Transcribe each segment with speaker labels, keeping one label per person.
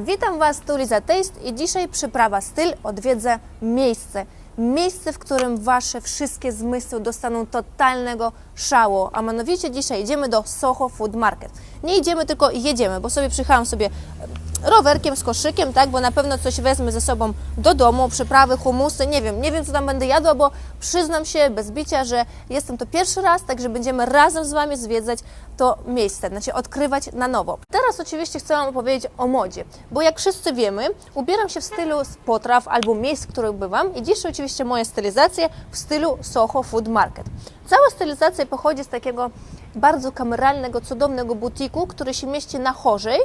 Speaker 1: Witam Was, tu Liza Taste i dzisiaj przyprawa styl odwiedzę miejsce. Miejsce, w którym Wasze wszystkie zmysły dostaną totalnego szału, a mianowicie dzisiaj idziemy do Soho Food Market. Nie idziemy, tylko jedziemy, bo sobie przyjechałam sobie rowerkiem z koszykiem, tak, bo na pewno coś wezmę ze sobą do domu, przyprawy, humusy, nie wiem, nie wiem co tam będę jadła, bo przyznam się bez bicia, że jestem to pierwszy raz, także będziemy razem z Wami zwiedzać to miejsce, znaczy odkrywać na nowo. Teraz oczywiście chcę Wam opowiedzieć o modzie, bo jak wszyscy wiemy, ubieram się w stylu z potraw albo miejsc, w których bywam i dzisiaj oczywiście moja stylizacja w stylu Soho Food Market. Cała stylizacja pochodzi z takiego bardzo kameralnego, cudownego butiku, który się mieści na Chorzej,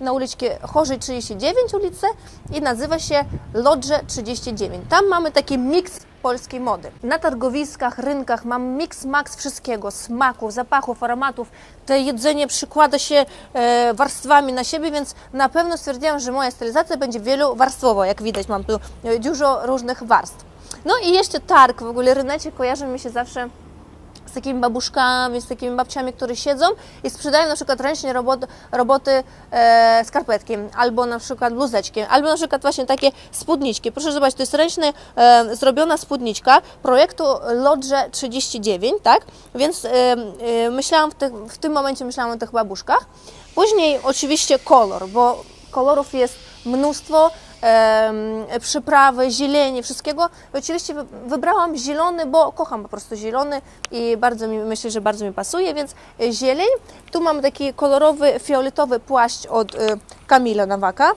Speaker 1: na uliczkę Chorzej 39 ulicę i nazywa się Lodże 39. Tam mamy taki miks polskiej mody. Na targowiskach, rynkach mam miks max wszystkiego, smaków, zapachów, aromatów. To jedzenie przykłada się e, warstwami na siebie, więc na pewno stwierdziłam, że moja stylizacja będzie wielowarstwowa. Jak widać, mam tu e, dużo różnych warstw. No i jeszcze targ, w ogóle rynecie kojarzy mi się zawsze takimi babuszkami, z takimi babciami, które siedzą i sprzedają na przykład ręcznie roboty, roboty e, skarpetki, albo na przykład bluzeczki, albo na przykład właśnie takie spódniczki. Proszę zobaczyć, to jest ręcznie e, zrobiona spódniczka projektu Lodże 39, tak? Więc e, e, myślałam w, tych, w tym momencie myślałam o tych babuszkach. Później oczywiście kolor, bo kolorów jest mnóstwo, przyprawy, zieleni, wszystkiego. Oczywiście wy- wybrałam zielony, bo kocham po prostu zielony i bardzo mi, myślę, że bardzo mi pasuje, więc e, zieleń. Tu mam taki kolorowy, fioletowy płaszcz od e, Kamila Nawaka.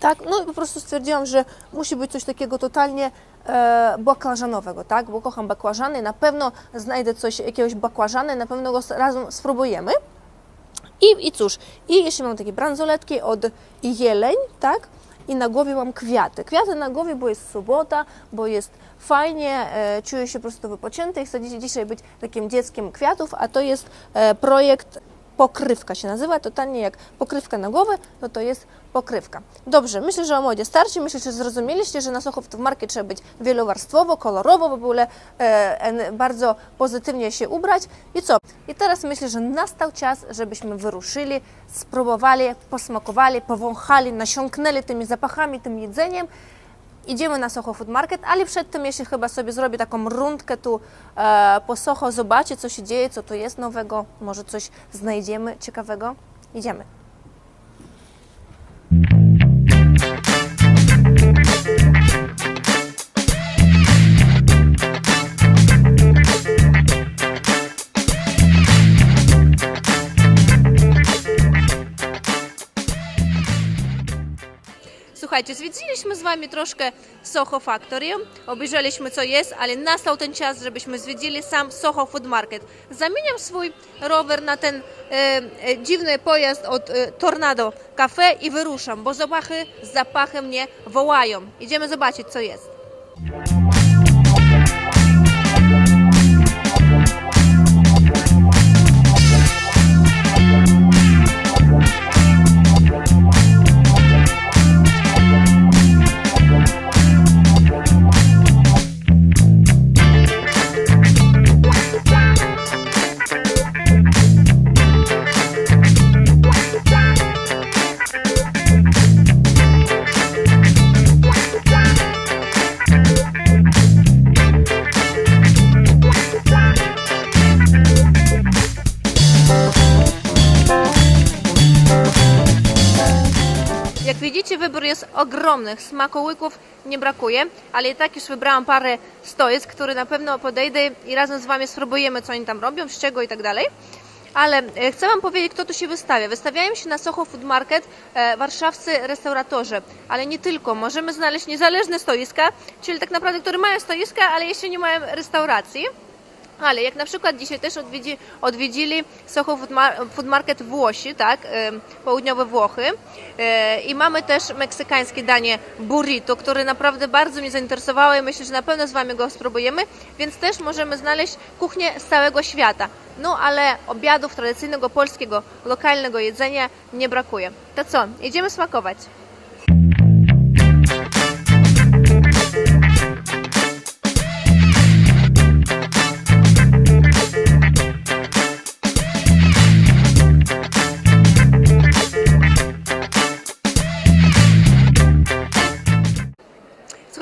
Speaker 1: Tak, no i po prostu stwierdziłam, że musi być coś takiego totalnie e, bakłażanowego, tak, bo kocham bakłażany, na pewno znajdę coś, jakiegoś bakłażany, na pewno go razem spróbujemy. I, I cóż, i jeszcze mam takie bransoletki od jeleń, tak? I na głowie mam kwiaty. Kwiaty na głowie, bo jest sobota, bo jest fajnie, e, czuję się po prostu wypoczęty i chcę dzisiaj być takim dzieckiem kwiatów, a to jest e, projekt pokrywka się nazywa, totalnie jak pokrywka na głowę, no to jest pokrywka. Dobrze, myślę, że o modzie starczy, myślę, że zrozumieliście, że na Soho w market trzeba być wielowarstwowo, kolorowo, w ogóle e, bardzo pozytywnie się ubrać. I co? I teraz myślę, że nastał czas, żebyśmy wyruszyli, spróbowali, posmakowali, powąchali, nasiąknęli tymi zapachami, tym jedzeniem. Idziemy na Soho Food Market, ale przed tym jeszcze chyba sobie zrobię taką rundkę tu e, po Soho, zobaczę co się dzieje, co tu jest nowego, może coś znajdziemy ciekawego. Idziemy. Słuchajcie, zwiedziliśmy z Wami troszkę Soho Factory, obejrzeliśmy co jest, ale nastał ten czas, żebyśmy zwiedzili sam Soho Food Market. Zamieniam swój rower na ten e, e, dziwny pojazd od e, Tornado Cafe i wyruszam, bo zapachy z zapachem mnie wołają. Idziemy zobaczyć co jest. Wybór jest ogromny. Smakołyków nie brakuje, ale i tak już wybrałam parę stoisk, które na pewno podejdę i razem z Wami spróbujemy, co oni tam robią, z czego i tak dalej. Ale e, chcę Wam powiedzieć, kto tu się wystawia. Wystawiają się na Soho Food Market e, warszawscy restauratorzy, ale nie tylko. Możemy znaleźć niezależne stoiska, czyli tak naprawdę, które mają stoiska, ale jeszcze nie mają restauracji. Ale jak na przykład dzisiaj też odwiedzi, odwiedzili Soho Food, Mar- Food Market Włosi, tak, południowe Włochy e, i mamy też meksykańskie danie burrito, które naprawdę bardzo mnie zainteresowało i myślę, że na pewno z Wami go spróbujemy, więc też możemy znaleźć kuchnię z całego świata. No ale obiadów tradycyjnego polskiego, lokalnego jedzenia nie brakuje. To co, idziemy smakować.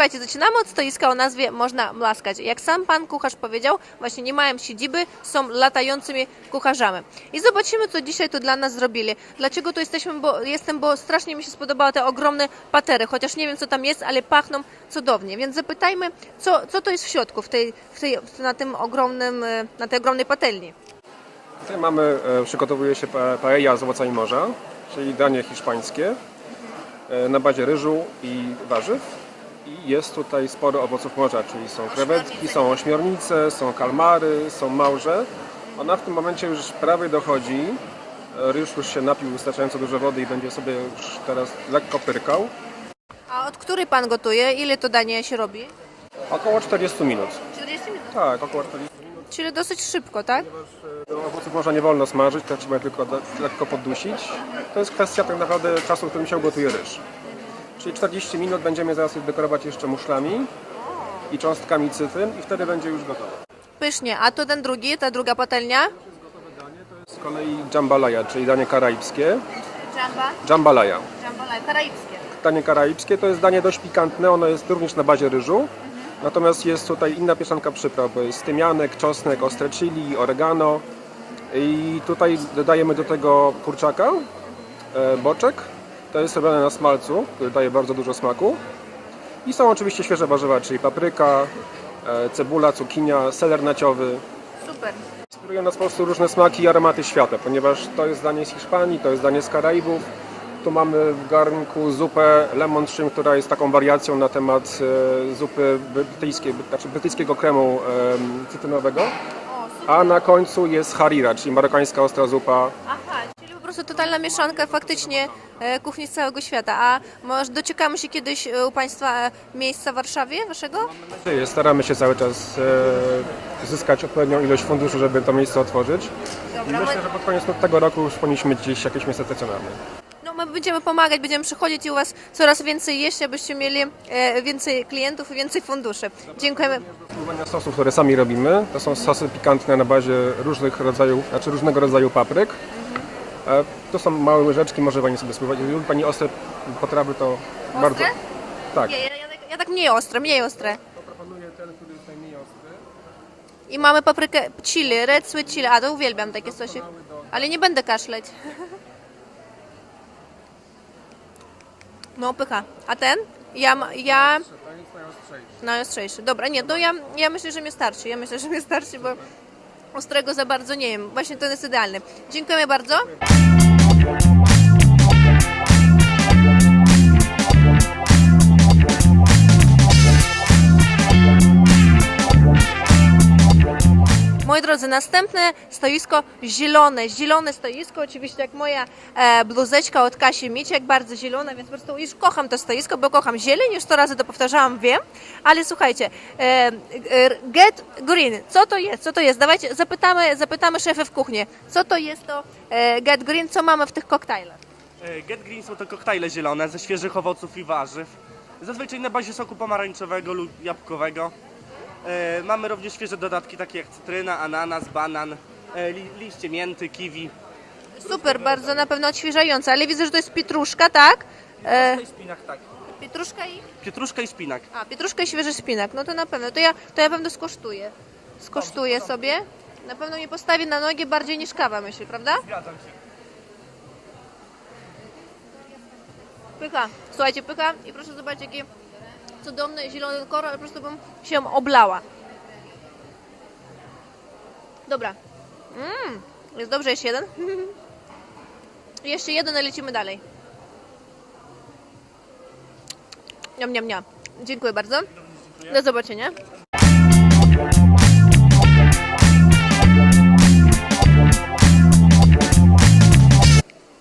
Speaker 1: Słuchajcie, zaczynamy od stoiska o nazwie Można Mlaskać. Jak sam pan kucharz powiedział, właśnie nie mają siedziby, są latającymi kucharzami. I zobaczymy, co dzisiaj tu dla nas zrobili. Dlaczego tu jesteśmy, bo jestem, bo strasznie mi się spodobały te ogromne patery, chociaż nie wiem, co tam jest, ale pachną cudownie. Więc zapytajmy, co, co to jest w środku, w tej, w tej, na tym ogromnym, e, na tej ogromnej patelni.
Speaker 2: Tutaj mamy, e, przygotowuje się pa- paella z owocami morza, czyli danie hiszpańskie e, na bazie ryżu i warzyw. I jest tutaj sporo owoców morza, czyli są krewetki, są ośmiornice, są kalmary, są małże. Ona w tym momencie już prawie dochodzi. Ryż już się napił wystarczająco dużo wody i będzie sobie już teraz lekko pyrkał.
Speaker 1: A od której pan gotuje? Ile to danie się robi?
Speaker 2: Około 40 minut.
Speaker 1: 40 minut.
Speaker 2: Tak, około 40 minut.
Speaker 1: Czyli dosyć szybko, tak?
Speaker 2: E, Owoców morza nie wolno smażyć, to trzeba je tylko da- lekko poddusić. To jest kwestia tak naprawdę czasu, w którym się ugotuje ryż. Czyli 40 minut będziemy zaraz je dekorować jeszcze muszlami i cząstkami cytryn i wtedy będzie już gotowe.
Speaker 1: Pysznie. A to ten drugi, ta druga patelnia?
Speaker 2: Z kolei jambalaya, czyli danie karaibskie.
Speaker 1: Jamba.
Speaker 2: Jambalaya.
Speaker 1: Jambalaya, karaibskie.
Speaker 2: Danie karaibskie to jest danie dość pikantne, ono jest również na bazie ryżu. Natomiast jest tutaj inna mieszanka przypraw, bo jest tymianek, czosnek, ostre chili, oregano. I tutaj dodajemy do tego kurczaka, e, boczek. To jest robione na smalcu, który daje bardzo dużo smaku. I są oczywiście świeże warzywa, czyli papryka, e, cebula, cukinia, seler naciowy.
Speaker 1: Super.
Speaker 2: Inspirują nas po prostu różne smaki i aromaty świata, ponieważ to jest danie z Hiszpanii, to jest danie z Karaibów. Tu mamy w garnku zupę lemon shrimp, która jest taką wariacją na temat e, zupy brytyjskiej, znaczy brytyjskiego kremu cytrynowego. A na końcu jest harira, czyli marokańska ostra zupa.
Speaker 1: Aha, czyli po prostu totalna mieszanka faktycznie kuchni z całego świata. A może doczekamy się kiedyś e, u Państwa e, miejsca w Warszawie waszego?
Speaker 2: Staramy się cały czas e, zyskać odpowiednią ilość funduszy, żeby to miejsce otworzyć. I
Speaker 1: Dobra,
Speaker 2: myślę,
Speaker 1: my,
Speaker 2: że pod koniec tego roku już powinniśmy gdzieś jakieś miejsce stacjonarne.
Speaker 1: no, my będziemy pomagać, będziemy przychodzić i u Was coraz więcej jeść, abyście mieli e, więcej klientów i więcej funduszy. Dziękujemy.
Speaker 2: Spróbowania sosów, które sami robimy, to są sosy pikantne na bazie różnych rodzajów, znaczy różnego rodzaju papryk. To są małe łyżeczki, może Pani sobie spróbować. Jeżeli lubi Pani ostre potrawy, to bardzo... Tak.
Speaker 1: Nie, ja, ja, tak- ja tak mniej ostre, mniej ostre.
Speaker 2: Proponuję ten, który jest najmniej ostry.
Speaker 1: I mamy paprykę chili, red sweet chili. A, to uwielbiam takie sosy. Ale nie będę kaszleć. No, pycha. A ten? Ja, ma- ja
Speaker 2: To jest najostrzejszy.
Speaker 1: najostrzejszy. Dobra, nie, no ja, ja myślę, że mnie starczy. Ja myślę, że mnie starczy, bo ostrego za bardzo nie wiem. Właśnie ten jest idealny. Dziękujemy bardzo. Moi drodzy, następne stoisko zielone, zielone stoisko, oczywiście jak moja e, bluzeczka od Kasi Miciek, bardzo zielona, więc po prostu już kocham to stoisko, bo kocham zieleń, już 100 razy to powtarzałam, wiem, ale słuchajcie, e, Get Green, co to jest, co to jest, dawajcie, zapytamy, zapytamy szefę w kuchni, co to jest to e, Get Green, co mamy w tych koktajlach?
Speaker 3: E, Get Green są to koktajle zielone ze świeżych owoców i warzyw. Zazwyczaj na bazie soku pomarańczowego lub jabłkowego. E, Mamy również świeże dodatki takie jak cytryna, ananas, banan, e, li, liście mięty, kiwi.
Speaker 1: Super, bardzo na pewno odświeżające, ale widzę, że to jest pietruszka, tak? E,
Speaker 3: I spinak tak.
Speaker 1: pietruszka i...
Speaker 3: Pietruszka i spinak.
Speaker 1: A, pietruszka i świeży szpinak, no to na pewno. To ja, to ja pewno skosztuję. Skosztuję sobie. Na pewno mnie postawi na nogi bardziej niż kawa, myślę, prawda?
Speaker 3: Zgadzam się.
Speaker 1: Pycha. Słuchajcie, pycha i proszę zobaczyć, jaki cudowny zielony kolor, ale po prostu bym się oblała. Dobra. Mmm, jest dobrze, jest jeden. Jeszcze jeden, a lecimy dalej. Niam, niam, niam. Dziękuję bardzo. Do zobaczenia.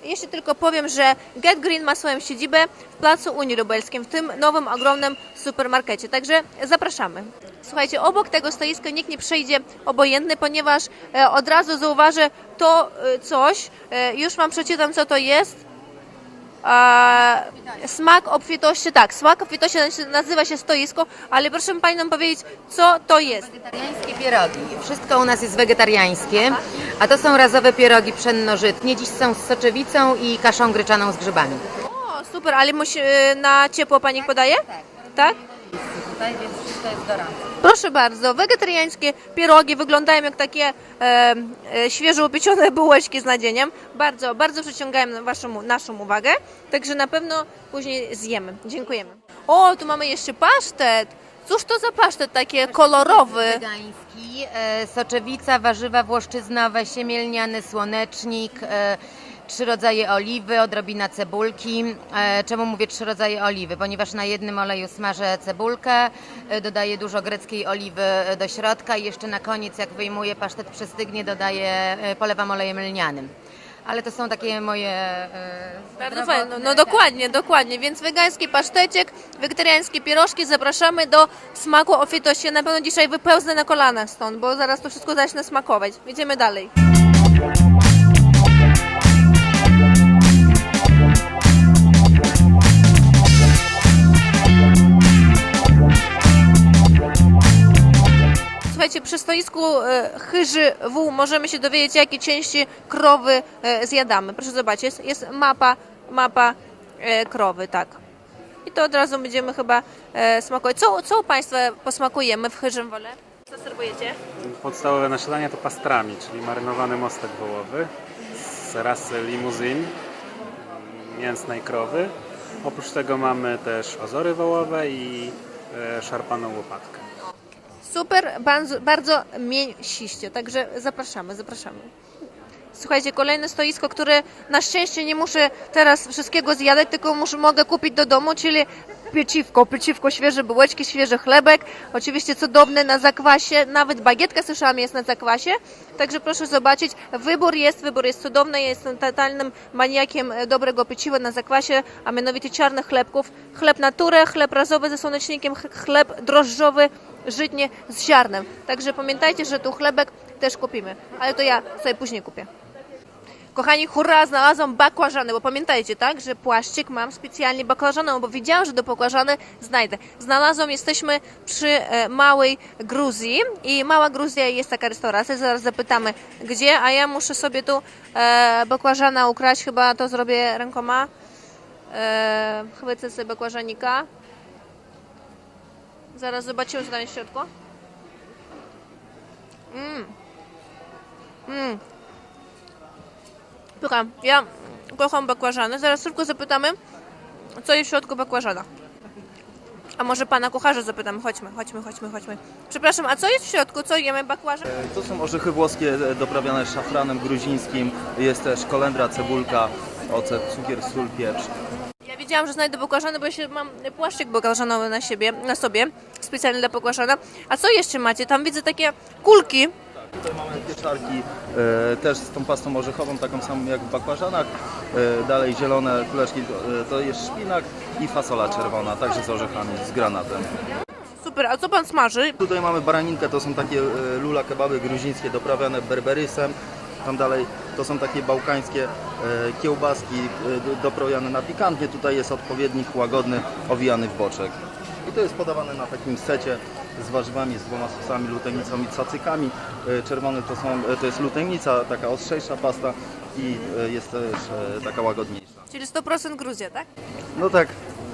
Speaker 1: Jeszcze tylko powiem, że Get Green ma swoją siedzibę w Placu Unii Lubelskim, w tym nowym, ogromnym supermarkecie. Także zapraszamy. Słuchajcie, obok tego stoiska nikt nie przejdzie obojętny, ponieważ e, od razu zauważy to e, coś. E, już Wam przeczytam, co to jest. E, smak obfitości, tak, smak obfitości nazywa się stoisko, ale proszę Panią powiedzieć, co to jest.
Speaker 4: Wegetariańskie pierogi. Wszystko u nas jest wegetariańskie, a to są razowe pierogi pszennożytnie. Dziś są z soczewicą i kaszą gryczaną z grzybami.
Speaker 1: O, super, ale musi, e, na ciepło Pani podaje? Tak.
Speaker 4: Tutaj, więc wszystko jest gorące.
Speaker 1: Proszę bardzo, wegetariańskie pierogi wyglądają jak takie e, e, świeżo upieczone bułeczki z nadzieniem. Bardzo, bardzo przyciągają waszą, naszą uwagę, także na pewno później zjemy. Dziękujemy. O, tu mamy jeszcze pasztet. Cóż to za pasztet taki kolorowy?
Speaker 4: Wegański, e, soczewica, warzywa włoszczyznowe, siemielniany słonecznik, e, trzy rodzaje oliwy, odrobina cebulki. E, czemu mówię trzy rodzaje oliwy? Ponieważ na jednym oleju smażę cebulkę, e, dodaję dużo greckiej oliwy e, do środka i jeszcze na koniec, jak wyjmuję pasztet przestygnie, dodaję, polewam olejem lnianym. Ale to są takie moje e,
Speaker 1: Bardzo fajne. No
Speaker 4: tak.
Speaker 1: dokładnie, dokładnie. Więc wegański pasztecik, wegetariańskie pierożki. Zapraszamy do smaku obfitości. Ja na pewno dzisiaj wypełznę na kolana stąd, bo zaraz to wszystko zacznie smakować. Idziemy dalej. Słuchajcie, przy stoisku e, Chyży W możemy się dowiedzieć, jakie części krowy e, zjadamy. Proszę zobaczyć, jest, jest mapa, mapa e, krowy, tak. I to od razu będziemy chyba smakować. Co, co u Państwa posmakujemy w Chyżym Wole? Co serwujecie?
Speaker 5: Podstawowe nasilanie to pastrami, czyli marynowany mostek wołowy z rasy limuzyn, mięsnej krowy. Oprócz tego mamy też ozory wołowe i szarpaną łopatkę.
Speaker 1: Super, bardzo, bardzo mięsiście, także zapraszamy, zapraszamy. Słuchajcie, kolejne stoisko, które na szczęście nie muszę teraz wszystkiego zjadać, tylko muszę, mogę kupić do domu, czyli pieciwko, pieciwko, świeże bułeczki, świeży chlebek, oczywiście cudowne na zakwasie, nawet bagietka słyszałam jest na zakwasie, także proszę zobaczyć, wybór jest, wybór jest cudowny, ja jestem totalnym maniakiem e, dobrego pieciwa na zakwasie, a mianowicie czarnych chlebków, chleb naturę, chleb razowy ze słonecznikiem, ch- chleb drożdżowy, żytnie z ziarnem, także pamiętajcie, że tu chlebek też kupimy, ale to ja sobie później kupię. Kochani, hurra, znalazłam bakłażany, bo pamiętajcie, tak, że płaszczyk mam specjalnie bakłażaną, bo wiedziałam, że do bakłażany znajdę. Znalazłam, jesteśmy przy e, małej Gruzji i mała Gruzja jest taka restauracja, zaraz zapytamy gdzie, a ja muszę sobie tu e, bakłażana ukraść, chyba to zrobię rękoma. E, chwycę sobie bakłażanika. Zaraz zobaczymy, co tam jest w środku. Mmm. Mmm. Pycha, ja kocham bakłażany. Zaraz tylko zapytamy, co jest w środku bakłażana. A może pana kucharza zapytamy. Chodźmy, chodźmy, chodźmy, chodźmy. Przepraszam, a co jest w środku? Co jemy? Bakłażan?
Speaker 6: To są orzechy włoskie e, doprawiane szafranem gruzińskim. Jest też kolendra, cebulka, ocet, cukier, sól, pieprz.
Speaker 1: Wiedziałam, że znajdę bakłażany, bo ja się mam płaszczyk bakłażanowy na siebie, na sobie, specjalnie dla bakłażana. A co jeszcze macie? Tam widzę takie kulki.
Speaker 6: Tutaj mamy pieczarki e, też z tą pastą orzechową, taką samą jak w bakłażanach. E, dalej zielone kuleczki e, to jest szpinak i fasola czerwona, także z orzechami, z granatem.
Speaker 1: Super, a co pan smaży?
Speaker 6: Tutaj mamy baraninkę, to są takie e, lula kebaby gruzińskie doprawiane berberysem. Tam dalej to są takie bałkańskie e, kiełbaski e, do- doprawiane na pikantnie. Tutaj jest odpowiednik łagodny, owijany w boczek. I to jest podawane na takim secie z warzywami, z dwoma sosami, lutewnicą i cacykami. E, Czerwony to, są, to jest lutewnica, taka ostrzejsza pasta i jest też taka łagodniejsza.
Speaker 1: Czyli 100% Gruzja, tak?
Speaker 6: No tak,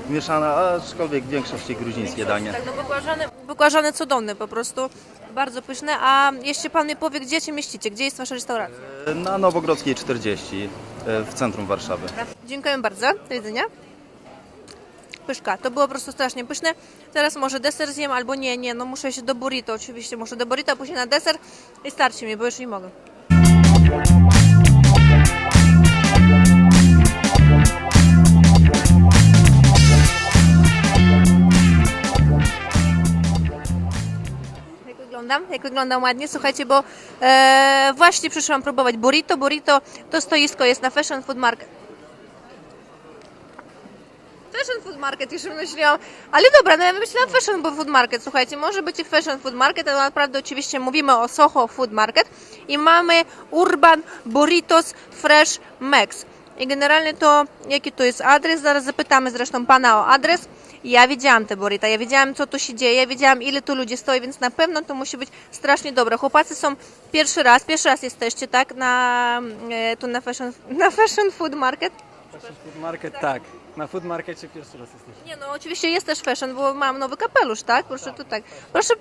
Speaker 6: mieszana, aczkolwiek w większości gruzińskie danie.
Speaker 1: Tak, no bakłażany, bakłażany cudowny po prostu. Bardzo pyszne. A jeszcze pan mi powie, gdzie się mieścicie? Gdzie jest wasza restauracja?
Speaker 6: E, Na Nowogrodzkiej 40 e, w centrum Warszawy.
Speaker 1: Dziękuję bardzo. Do widzenia. Pyszka. To było po prostu strasznie pyszne. Teraz może deser zjem albo nie, nie. No muszę się do burrito oczywiście. Muszę do burrito, później na deser i starczy mi, bo już nie mogę. Wyglądam? Jak wyglądam ładnie? Słuchajcie, bo e, właśnie przyszłam próbować burrito. Burrito to stoisko jest na Fashion Food Market. Fashion Food Market, już myślałam, ale dobra, no ja wymyśliłam Fashion Food Market, słuchajcie, może być i Fashion Food Market, ale naprawdę oczywiście mówimy o Soho Food Market i mamy Urban Burritos Fresh Max. I generalnie to, jaki to jest adres, zaraz zapytamy zresztą pana o adres. Ja widziałam te burrita, ja wiedziałam co tu się dzieje, ja wiedziałam ile tu ludzi stoi, więc na pewno to musi być strasznie dobre. Chłopacy są pierwszy raz, pierwszy raz jesteście, tak, na, e, tu na fashion, na fashion Food Market.
Speaker 7: Food market, tak. Na food markecie pierwszy raz jesteśmy.
Speaker 1: Nie no, oczywiście jest też fashion, bo mam nowy kapelusz, tak? Proszę tu tak. Proszę,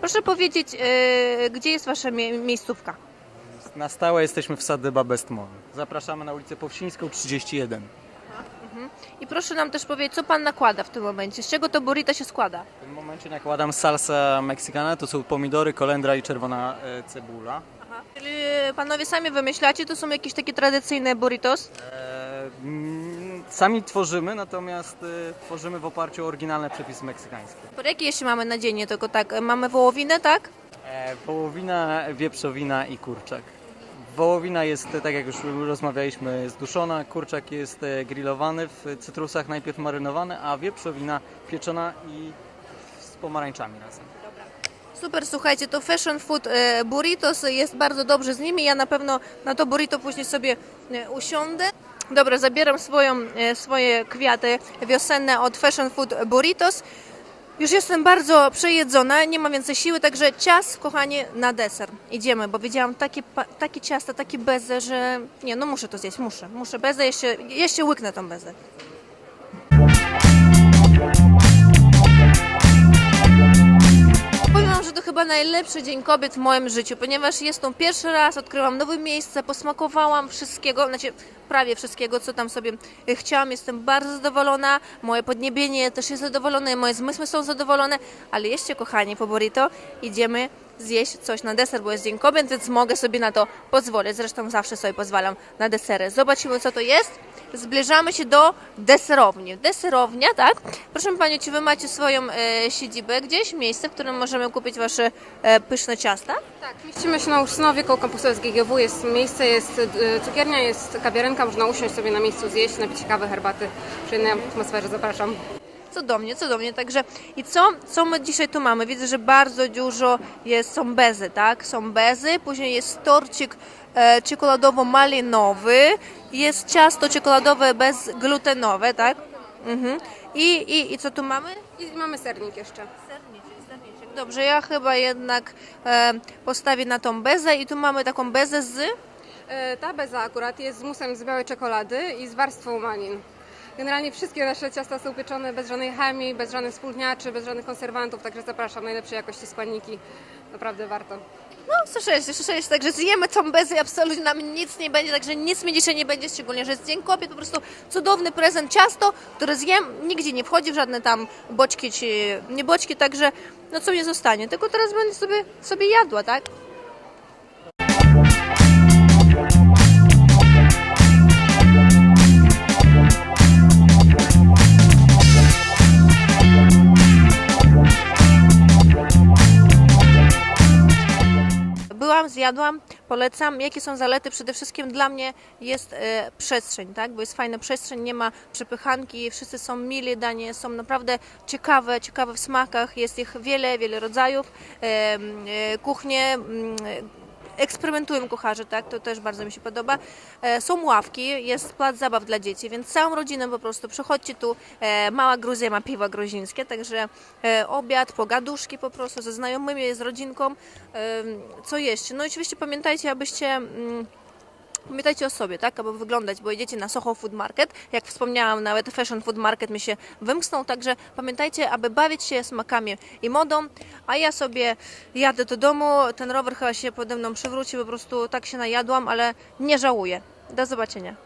Speaker 1: proszę powiedzieć, e, gdzie jest wasza mie- miejscówka?
Speaker 7: Na stałe jesteśmy w Sadyba Best Mall. Zapraszamy na ulicę Powsińską 31.
Speaker 1: I proszę nam też powiedzieć, co pan nakłada w tym momencie? Z czego to burrito się składa?
Speaker 7: W tym momencie nakładam salsa meksykana, to są pomidory, kolendra i czerwona e, cebula.
Speaker 1: Czyli panowie sami wymyślacie, to są jakieś takie tradycyjne burritos?
Speaker 7: E, mm, sami tworzymy, natomiast e, tworzymy w oparciu o oryginalne przepisy meksykańskie.
Speaker 1: Jakie jeszcze mamy nadzienie? Tylko tak, e, mamy wołowinę, tak?
Speaker 7: E, wołowina, wieprzowina i kurczak. Wołowina jest, tak jak już rozmawialiśmy, jest duszona, kurczak jest e, grillowany w cytrusach, najpierw marynowany, a wieprzowina pieczona i z pomarańczami razem.
Speaker 1: Super, słuchajcie, to fashion food e, burritos jest bardzo dobrze z nimi. Ja na pewno na to burrito później sobie e, usiądę. Dobra, zabieram swoją, swoje kwiaty wiosenne od fashion food burritos. Już jestem bardzo przejedzona, nie mam więcej siły, także czas, kochanie, na deser. Idziemy, bo widziałam takie, takie ciasta, takie bezę, że nie, no muszę to zjeść, muszę, muszę bezę, jeszcze, jeszcze łyknę tą bezę. Powiem wam, że to chyba najlepszy dzień kobiet w moim życiu, ponieważ jest to pierwszy raz, odkryłam nowe miejsce, posmakowałam wszystkiego, znaczy prawie wszystkiego, co tam sobie e, chciałam. Jestem bardzo zadowolona, moje podniebienie też jest zadowolone, moje zmysły są zadowolone, ale jeszcze, kochani, po burrito idziemy zjeść coś na deser, bo jest dzień kobiet, więc mogę sobie na to pozwolić. Zresztą zawsze sobie pozwalam na desery. Zobaczymy, co to jest. Zbliżamy się do deserowni. Deserownia, tak? Proszę Panią, czy Wy macie swoją e, siedzibę gdzieś, miejsce, w którym możemy kupić Wasze e, pyszne ciasta?
Speaker 8: Tak, mieścimy się na Ursynowie, koło kampusu SGGW. Jest miejsce, jest e, cukiernia, jest kawiarenka, można usiąść sobie na miejscu, zjeść, napić kawy, herbaty. Przyjemnej atmosferze zapraszam.
Speaker 1: Cudownie, cudownie. Także i co, co my dzisiaj tu mamy? Widzę, że bardzo dużo jest, są bezy, tak? Są bezy, później jest torcik e, czekoladowo-malinowy, jest ciasto czekoladowe bezglutenowe, tak? Mhm. I, i, I co tu mamy?
Speaker 8: I mamy sernik jeszcze.
Speaker 1: Serniczek, serniczek. Dobrze, ja chyba jednak e, postawię na tą bezę i tu mamy taką bezę z...
Speaker 8: E, Ta beza akurat jest z musem z białej czekolady i z warstwą malin. Generalnie wszystkie nasze ciasta są pieczone bez żadnej chemii, bez żadnych spóźniaczy, bez żadnych konserwantów, także zapraszam, najlepszej jakości składniki. Naprawdę warto.
Speaker 1: No, słyszeliście, słyszeliście, także zjemy tą bezę i absolutnie nam nic nie będzie, także nic mi dzisiaj nie będzie, szczególnie, że jest Dzień Kobiet, po prostu cudowny prezent, ciasto, które zjem, nigdzie nie wchodzi w żadne tam boczki czy nie boczki, także no co mnie zostanie, tylko teraz będę sobie, sobie jadła, tak? Byłam, zjadłam, polecam. Jakie są zalety? Przede wszystkim dla mnie jest e, przestrzeń, tak? Bo jest fajna przestrzeń, nie ma przepychanki, wszyscy są mili, danie są naprawdę ciekawe, ciekawe w smakach, jest ich wiele, wiele rodzajów. E, e, kuchnie, eksperymentują kucharze, tak? To też bardzo mi się podoba. E, Są ławki, jest plac zabaw dla dzieci, więc całą rodzinę po prostu przychodźcie tu. E, Mała Gruzja ma piwa gruzińskie, także e, obiad, pogaduszki po prostu ze znajomymi, z rodzinką. Co jeszcze? No i oczywiście pamiętajcie, abyście pamiętajcie o sobie, tak, aby wyglądać, bo jedziecie na Soho Food Market, jak wspomniałam, nawet Fashion Food Market mi się wymknął, także pamiętajcie, aby bawić się smakami i modą, a ja sobie jadę do domu, ten rower chyba się pode mną przewrócił, po prostu tak się najadłam, ale nie żałuję. Do zobaczenia.